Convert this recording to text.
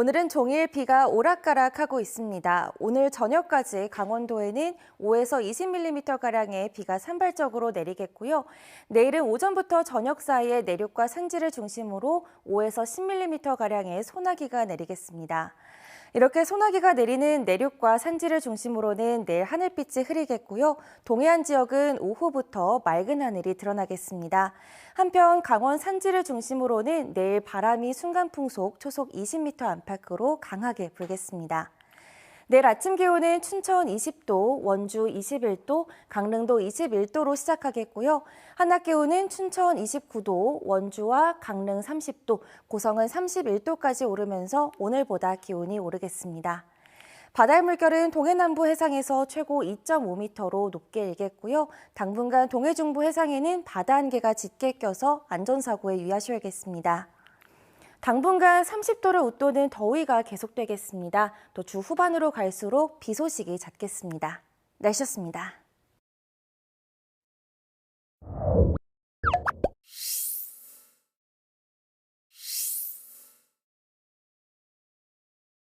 오늘은 종일 비가 오락가락하고 있습니다. 오늘 저녁까지 강원도에는 5에서 20mm가량의 비가 산발적으로 내리겠고요. 내일은 오전부터 저녁 사이에 내륙과 산지를 중심으로 5에서 10mm가량의 소나기가 내리겠습니다. 이렇게 소나기가 내리는 내륙과 산지를 중심으로는 내일 하늘빛이 흐리겠고요. 동해안 지역은 오후부터 맑은 하늘이 드러나겠습니다. 한편 강원 산지를 중심으로는 내일 바람이 순간풍속 초속 20m 안팎으로 강하게 불겠습니다. 내일 아침 기온은 춘천 20도, 원주 21도, 강릉도 21도로 시작하겠고요. 한낮 기온은 춘천 29도, 원주와 강릉 30도, 고성은 31도까지 오르면서 오늘보다 기온이 오르겠습니다. 바다의 물결은 동해 남부 해상에서 최고 2.5m로 높게 일겠고요. 당분간 동해 중부 해상에는 바다 안개가 짙게 껴서 안전사고에 유의하셔야겠습니다. 당분간 30도를 웃도는 더위가 계속되겠습니다. 또 주 후반으로 갈수록 비 소식이 잦겠습니다. 날씨였습니다.